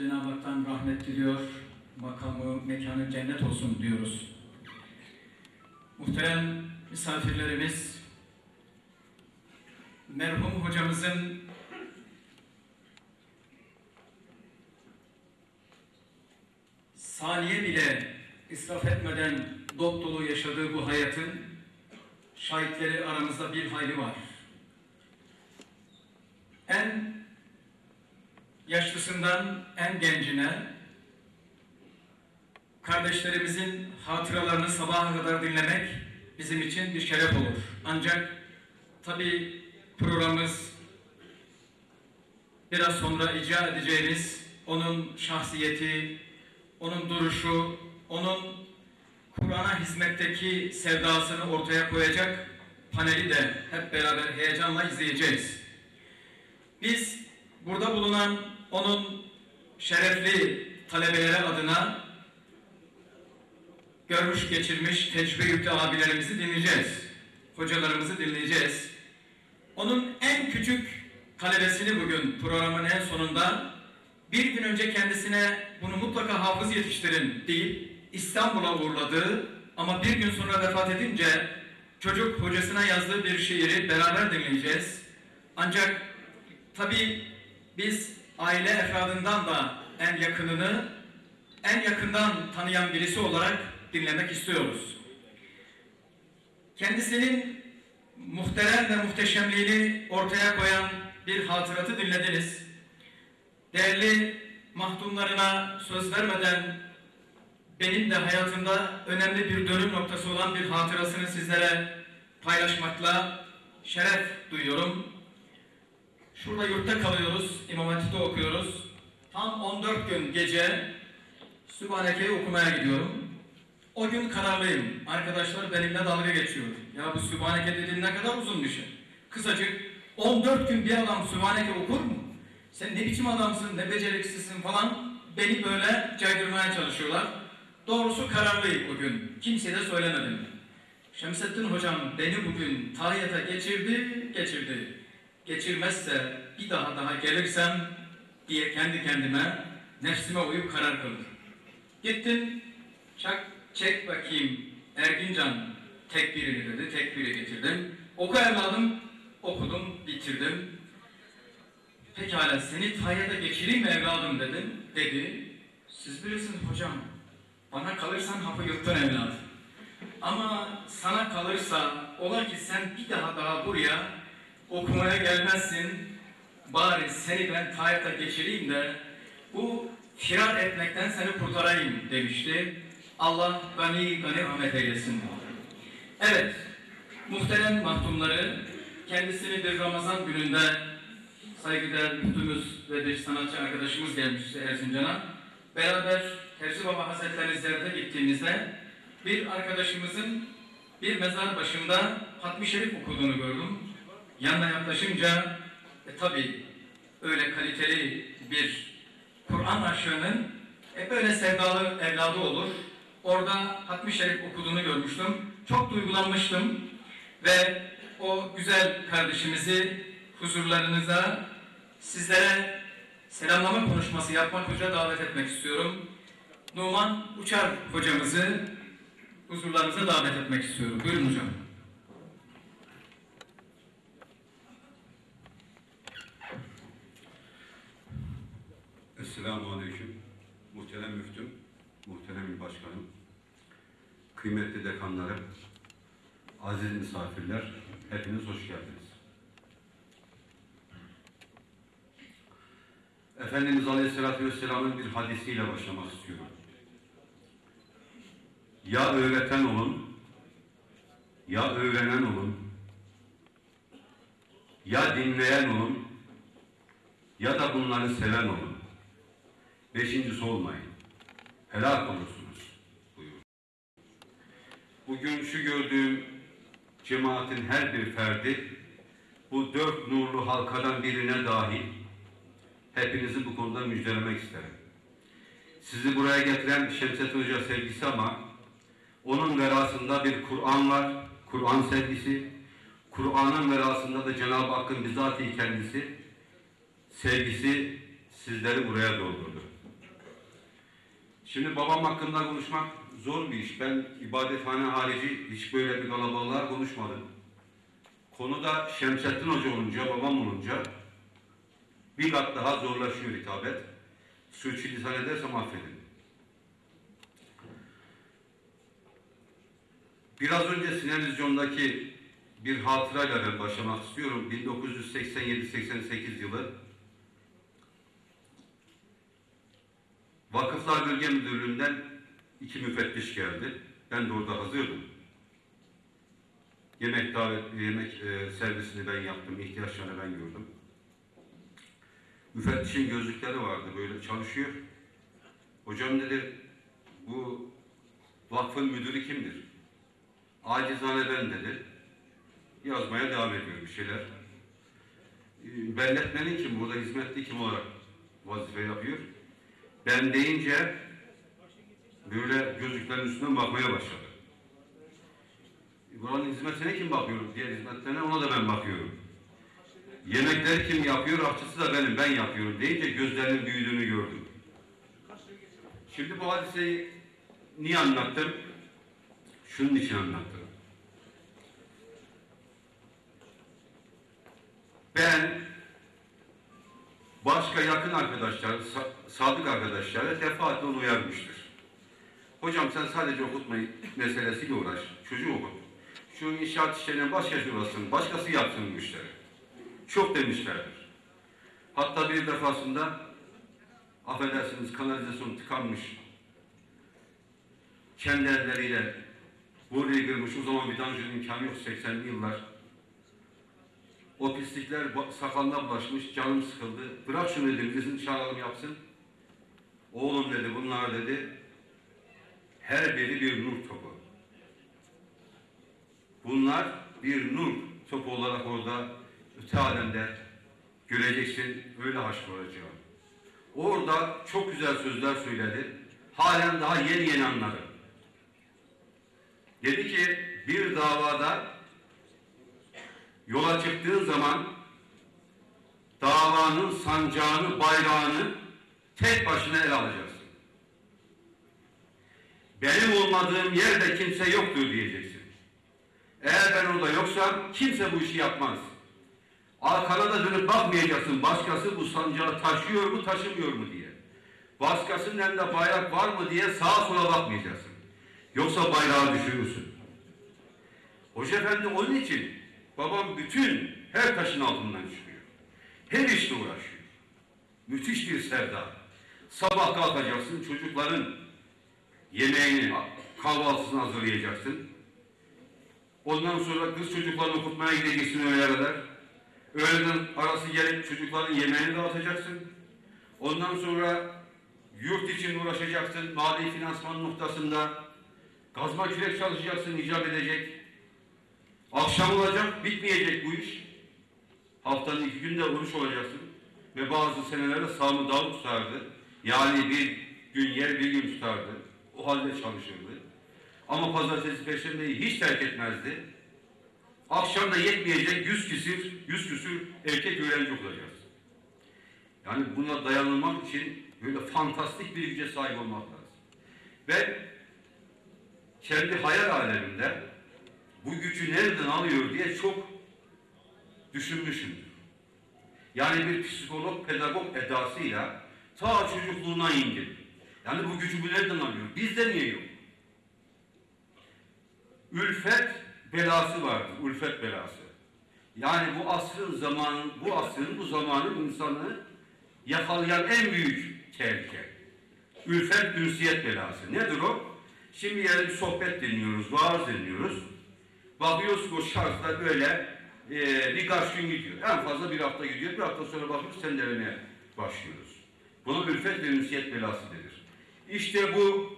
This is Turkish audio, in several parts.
Cenab-ı Hak'tan rahmet diliyor, makamı, mekanı cennet olsun diyoruz. Muhterem misafirlerimiz, merhum hocamızın saniye bile israf etmeden dop dolu yaşadığı bu hayatın şahitleri aramızda bir hayli var. En yaşlısından en gencine kardeşlerimizin hatıralarını sabaha kadar dinlemek bizim için bir şeref olur. Ancak tabi programımız biraz sonra icra edeceğimiz onun şahsiyeti, onun duruşu, onun Kur'an'a hizmetteki sevdasını ortaya koyacak paneli de hep beraber heyecanla izleyeceğiz. Biz burada bulunan onun şerefli talebeleri adına görmüş geçirmiş tecrübe yüklü abilerimizi dinleyeceğiz. Hocalarımızı dinleyeceğiz. Onun en küçük talebesini bugün programın en sonunda bir gün önce kendisine bunu mutlaka hafız yetiştirin deyip İstanbul'a uğurladığı ama bir gün sonra vefat edince çocuk hocasına yazdığı bir şiiri beraber dinleyeceğiz. Ancak tabii biz aile efradından da en yakınını en yakından tanıyan birisi olarak dinlemek istiyoruz. Kendisinin muhterem ve muhteşemliğini ortaya koyan bir hatıratı dinlediniz. Değerli mahdumlarına söz vermeden benim de hayatımda önemli bir dönüm noktası olan bir hatırasını sizlere paylaşmakla şeref duyuyorum. Şurada yurtta kalıyoruz, İmam Hatip'te okuyoruz. Tam 14 gün gece Sübhaneke'yi okumaya gidiyorum. O gün kararlıyım. Arkadaşlar benimle dalga geçiyor. Ya bu Sübhaneke dediğin ne kadar uzun bir şey. Kısacık 14 gün bir adam Sübhaneke okur mu? Sen ne biçim adamsın, ne beceriksizsin falan beni böyle caydırmaya çalışıyorlar. Doğrusu kararlıyım bugün. Kimseye de söylemedim. Şemsettin hocam beni bugün tahiyyata geçirdi, geçirdi. Geçirmezse bir daha daha gelirsem diye kendi kendime nefsime uyup karar kıldım. Gittim, çak, çek bakayım Ergincan tekbirini dedi, tekbiri getirdim. Oku evladım, okudum, bitirdim. Pekala seni tayyada geçireyim mi evladım dedim, dedi. Siz bilirsiniz hocam, bana kalırsan hapı yuttun evladım. Ama sana kalırsa, ola ki sen bir daha daha buraya okumaya gelmezsin, bari seni ben tayyata geçireyim de bu firar etmekten seni kurtarayım demişti. Allah gani gani rahmet eylesin. Evet, muhterem mahtumları, kendisini bir Ramazan gününde saygıdeğer müftümüz ve bir sanatçı arkadaşımız gelmişti Erzincan'a. Beraber Terzi Baba Hazretleri ziyarete gittiğimizde bir arkadaşımızın bir mezar başında Hatmi Şerif okuduğunu gördüm. Yanına yaklaşınca e, tabi öyle kaliteli bir Kur'an aşığının e, böyle sevdalı evladı olur. Orada Hatmi Şerif okuduğunu görmüştüm. Çok duygulanmıştım ve o güzel kardeşimizi huzurlarınıza sizlere selamlama konuşması yapmak üzere davet etmek istiyorum. Numan Uçar hocamızı huzurlarınıza davet etmek istiyorum. Buyurun hocam. Esselamu Aleyküm. Muhterem müftüm, muhterem başkanım, kıymetli dekanlarım, aziz misafirler, hepiniz hoş geldiniz. Efendimiz Aleyhisselatü Vesselam'ın bir hadisiyle başlamak istiyorum. Ya öğreten olun, ya öğrenen olun, ya dinleyen olun, ya da bunları seven olun. Beşincisi olmayın. Helak olursunuz. Buyur. Bugün şu gördüğüm cemaatin her bir ferdi bu dört nurlu halkadan birine dahil hepinizi bu konuda müjdelemek isterim. Sizi buraya getiren Şemset Hoca sevgisi ama onun verasında bir Kur'an var, Kur'an sevgisi. Kur'an'ın verasında da Cenab-ı Hakk'ın bizatihi kendisi sevgisi sizleri buraya doldurdu. Şimdi babam hakkında konuşmak zor bir iş. Ben ibadethane harici hiç böyle bir kalabalığa konuşmadım. Konuda Şemsettin Hoca olunca, babam olunca bir kat daha zorlaşıyor hitabet. Sürçülisan edersem affedin. Biraz önce Sinevizyon'daki bir hatırayla ben başlamak istiyorum. 1987-88 yılı Vakıflar Bölge Müdürlüğü'nden iki müfettiş geldi. Ben de orada hazırdım. Yemek davet, yemek e, servisini ben yaptım, ihtiyaçlarını ben gördüm. Müfettişin gözlükleri vardı, böyle çalışıyor. Hocam dedi, bu vakfın müdürü kimdir? Acizane ben dedi. Yazmaya devam ediyor bir şeyler. E, Belletmenin kim, burada hizmetli kim olarak vazife yapıyor? Ben deyince böyle gözlüklerin üstünden bakmaya başladı. Buranın hizmetine kim bakıyor? Diğer hizmetlerine ona da ben bakıyorum. Yemekleri kim yapıyor? Aşçısı da benim, ben yapıyorum deyince gözlerinin büyüdüğünü gördüm. Şimdi bu hadiseyi niye anlattım? Şunun için anlattım. Ben başka yakın arkadaşlar, sa- sadık arkadaşlara defaatle onu uyarmıştır. Hocam sen sadece okutma meselesiyle uğraş, çocuğu okut. Şu inşaat işlerine başkası uğraşsın, başkası yapsın bu. Çok demişlerdir. Hatta bir defasında, affedersiniz kanalizasyon tıkanmış, kendi elleriyle burayı kırmış, o zaman vidancının imkanı yok 80'li yıllar. O pislikler sakalına bulaşmış, canım sıkıldı. Bırak şunu dedim, bizim çağıralım yapsın. Oğlum dedi, bunlar dedi, her biri bir nur topu. Bunlar bir nur topu olarak orada öte alemde göreceksin, öyle haşrolacağım. Orada çok güzel sözler söyledi. Halen daha yeni yeni anladım. Dedi ki bir davada yola çıktığın zaman davanın sancağını, bayrağını tek başına ele alacaksın. Benim olmadığım yerde kimse yoktur diyeceksin. Eğer ben orada yoksam kimse bu işi yapmaz. Arkana da dönüp bakmayacaksın. Başkası bu sancağı taşıyor mu taşımıyor mu diye. Başkasının elinde bayrak var mı diye sağa sola bakmayacaksın. Yoksa bayrağı düşürürsün. Hoca efendi onun için babam bütün her taşın altından çıkıyor. Her işle uğraşıyor. Müthiş bir sevda. Sabah kalkacaksın çocukların yemeğini, kahvaltısını hazırlayacaksın. Ondan sonra kız çocuklarını okutmaya gideceksin öğleye kadar. Öğleden arası gelip çocukların yemeğini dağıtacaksın. Ondan sonra yurt için uğraşacaksın. Mali finansman noktasında kazma kürek çalışacaksın, icap edecek. Akşam olacak, bitmeyecek bu iş. Haftanın iki günde oruç olacaksın. Ve bazı senelerde sağımı dağ tutardı. Yani bir gün yer bir gün tutardı. O halde çalışırdı. Ama pazartesi, perşembeyi hiç terk etmezdi. Akşam da yetmeyecek yüz küsür, yüz küsür erkek öğrenci olacağız. Yani buna dayanılmak için böyle fantastik bir güce sahip olmak lazım. Ben kendi hayal alemimde bu gücü nereden alıyor diye çok düşünmüşümdür. Yani bir psikolog, pedagog edasıyla ta çocukluğuna indim. Yani bu gücü nereden alıyor? Bizde niye yok? Ülfet belası vardır, ülfet belası. Yani bu asrın zamanın, bu asrın, bu zamanın insanı yakalayan en büyük tehlike. Ülfet, ünsiyet belası. Nedir o? Şimdi yani sohbet dinliyoruz, vaaz dinliyoruz. O şarjda böyle e, birkaç gün gidiyor. En fazla bir hafta gidiyor. Bir hafta sonra bakıyoruz sendelemeye başlıyoruz. Buna ülfet ve ünsiyet belası denir. İşte bu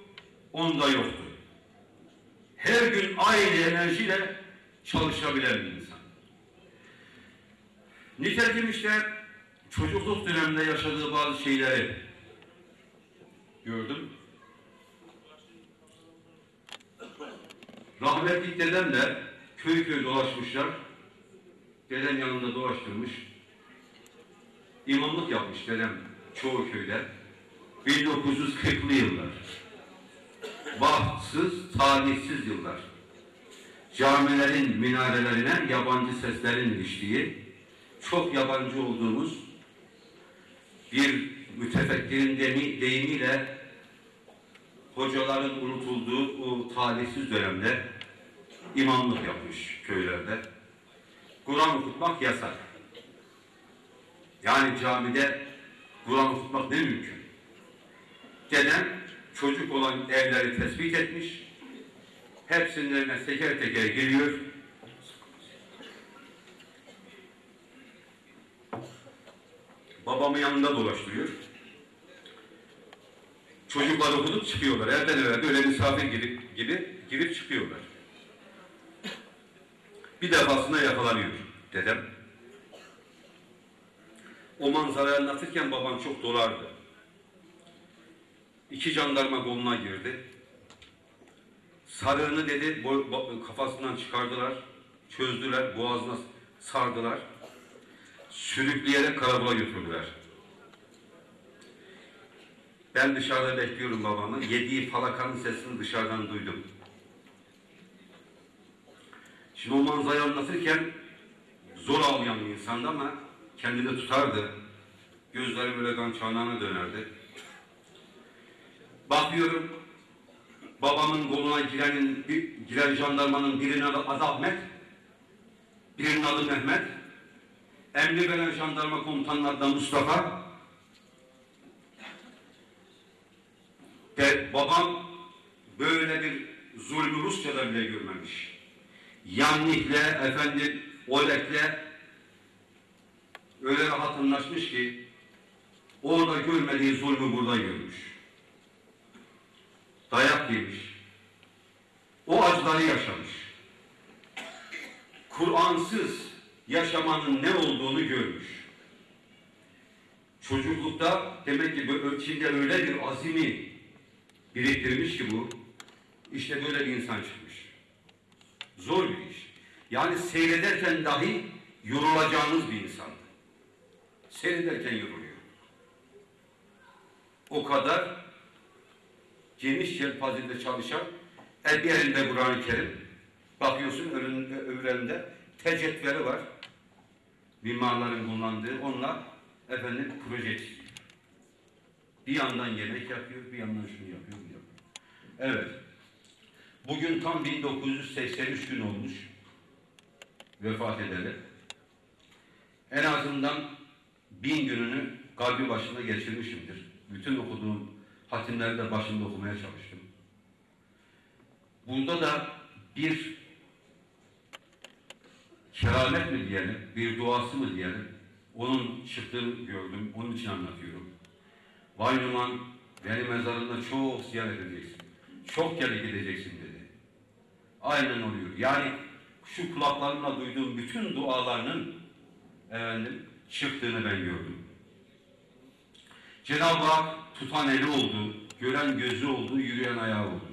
onda yoktu. Her gün aynı enerjiyle çalışabilen bir insan. Nitekim işte çocukluk döneminde yaşadığı bazı şeyleri gördüm. Rahmetli dedem de köy köy dolaşmışlar. Dedem yanında dolaştırmış. İmamlık yapmış dedem çoğu köyde. 1940'lı yıllar. bahtsız, talihsiz yıllar. Camilerin minarelerine yabancı seslerin iliştiği, çok yabancı olduğumuz bir mütefekkirin deyimiyle hocaların unutulduğu o talihsiz dönemde imamlık yapmış köylerde. Kur'an okutmak yasak. Yani camide Kur'an okutmak ne mümkün? Dedem çocuk olan evleri tespit etmiş. Hepsinin evine teker teker giriyor. Babamın yanında dolaştırıyor. Çocuklar okudup çıkıyorlar. Evden eve böyle misafir gibi, gibi girip çıkıyorlar. Bir defasında yakalanıyor dedem. O manzarayı anlatırken babam çok dolardı. İki jandarma koluna girdi. Sarığını dedi kafasından çıkardılar. Çözdüler, boğazına sardılar. Sürükleyerek karakola götürdüler. Ben dışarıda bekliyorum babamı. Yediği falakanın sesini dışarıdan duydum. Şimdi o manzarayı anlatırken zor ağlayan bir insandı ama kendini tutardı. Gözleri böyle kan çanağına dönerdi. Bakıyorum babamın koluna girenin, bir- giren jandarmanın birinin adı, adı Ahmet, birinin adı Mehmet, emri veren jandarma komutanlardan Mustafa, de, babam böyle bir zulmü Rusya'da bile görmemiş. Yannik'le, efendim, Olek'le öyle rahat anlaşmış ki orada görmediği zulmü burada görmüş. Dayak yemiş. O acıları yaşamış. Kur'ansız yaşamanın ne olduğunu görmüş. Çocuklukta demek ki içinde öyle bir azimi biriktirmiş ki bu, işte böyle bir insan çıkmış. Zor bir iş. Yani seyrederken dahi yorulacağınız bir insandı. Seyrederken yoruluyor. O kadar geniş yelpazede çalışan bir elinde Kur'an-ı Kerim. Bakıyorsun önünde, öbür elinde var. Mimarların kullandığı onunla efendim proje çiziyor. Bir yandan yemek yapıyor, bir yandan şunu yapıyor, bunu yapıyor. Evet. Bugün tam 1983 gün olmuş vefat edeli. En azından bin gününü kalbi başında geçirmişimdir. Bütün okuduğum hatimleri de başında okumaya çalıştım. Bunda da bir keramet mi diyelim, bir duası mı diyelim, onun çıktığını gördüm, onun için anlatıyorum. Vay Numan, beni mezarında çok ziyaret edeceksin. Çok kere gideceksin dedi. Aynen oluyor. Yani şu kulaklarımla duyduğum bütün dualarının efendim, çıktığını ben gördüm. Cenab-ı Hak tutan eli oldu, gören gözü oldu, yürüyen ayağı oldu.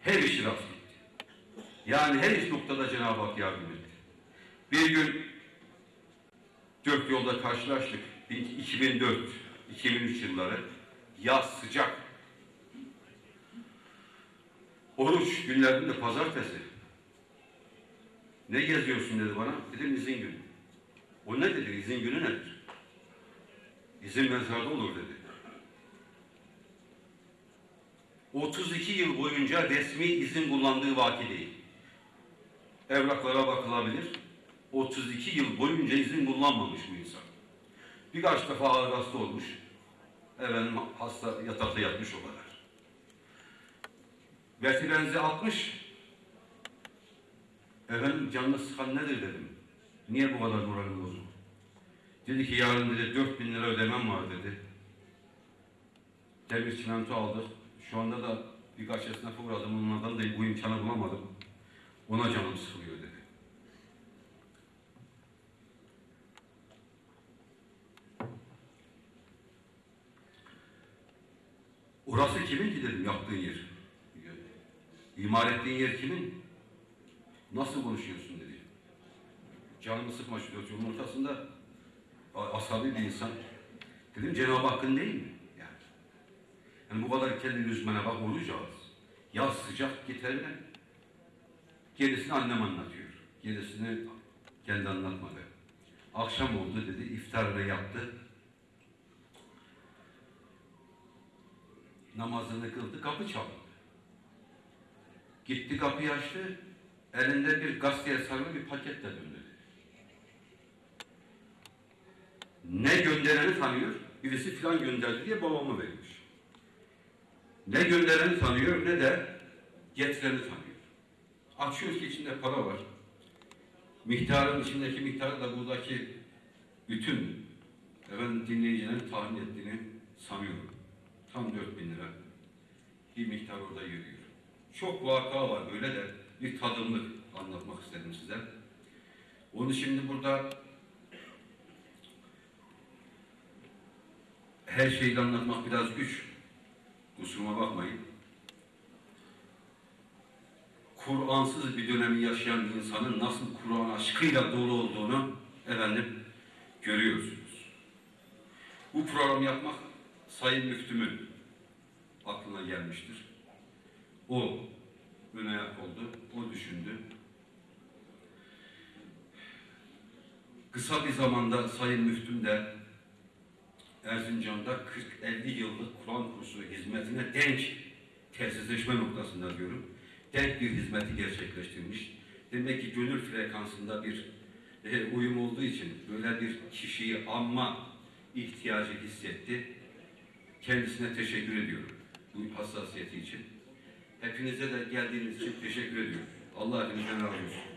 Her işi rast. Yani her iş noktada Cenab-ı Hak yardım etti. Bir gün dört yolda karşılaştık. 2004, 2003 yılları. Yaz sıcak. Oruç günlerinde pazartesi. Ne geziyorsun dedi bana. Dedim izin günü. O ne dedi? İzin günü nedir? İzin mezarda olur dedi. 32 yıl boyunca resmi izin kullandığı vaki değil. Evraklara bakılabilir. 32 yıl boyunca izin kullanmamış bu insan. Birkaç defa ağır hasta olmuş. Efendim hasta yatakta yatmış o kadar. Vertilenze atmış. Efendim canını sıkan nedir dedim. Niye bu kadar moralim bozuk? Dedi ki yarın dedi 4000 lira ödemem var dedi. Demir çimento aldık. Şu anda da birkaç esnafa uğradım. Onlardan da bu imkanı bulamadım. Ona canım sıkılıyor dedi. Orası kimin ki dedim yaptığın yer. İmar ettiğin yer kimin? Nasıl konuşuyorsun dedi. Canımı sıkma şu yolun ortasında. Asabi bir insan. Dedim Cenab-ı Hakk'ın değil mi? Yani. yani bu kadar kendi lüzmene bak oruç ağız. Yaz sıcak gitarla. Gerisini annem anlatıyor. Gerisini kendi anlatmadı. Akşam oldu dedi, iftarını yaptı. Namazını kıldı, kapı çaldı. Gitti kapıyı açtı, elinde bir gazeteye sarılı bir paketle döndü. Ne göndereni tanıyor, birisi filan gönderdi diye babamı vermiş. Ne göndereni tanıyor ne de getireni tanıyor. Açıyor ki içinde para var. Miktarın içindeki miktarı da buradaki bütün efendim dinleyicilerin tahmin ettiğini sanıyorum. Tam 4000 lira bir miktar orada yürüyor. Çok vaka var böyle de bir tadımlık anlatmak istedim size. Onu şimdi burada her şeyi anlatmak biraz güç. Kusuruma bakmayın. Kur'ansız bir dönemi yaşayan bir insanın nasıl Kur'an aşkıyla dolu olduğunu efendim görüyorsunuz. Bu programı yapmak Sayın Müftüm'ün aklına gelmiştir. O ön ayak oldu, o düşündü. Kısa bir zamanda Sayın Müftüm de Erzincan'da 40-50 yıllık Kur'an kursu hizmetine denk tesisleşme noktasında diyorum. Denk bir hizmeti gerçekleştirmiş. Demek ki gönül frekansında bir e, uyum olduğu için böyle bir kişiyi anma ihtiyacı hissetti. Kendisine teşekkür ediyorum bu hassasiyeti için. Hepinize de geldiğiniz için teşekkür ediyorum. Allah hepinizden razı olsun.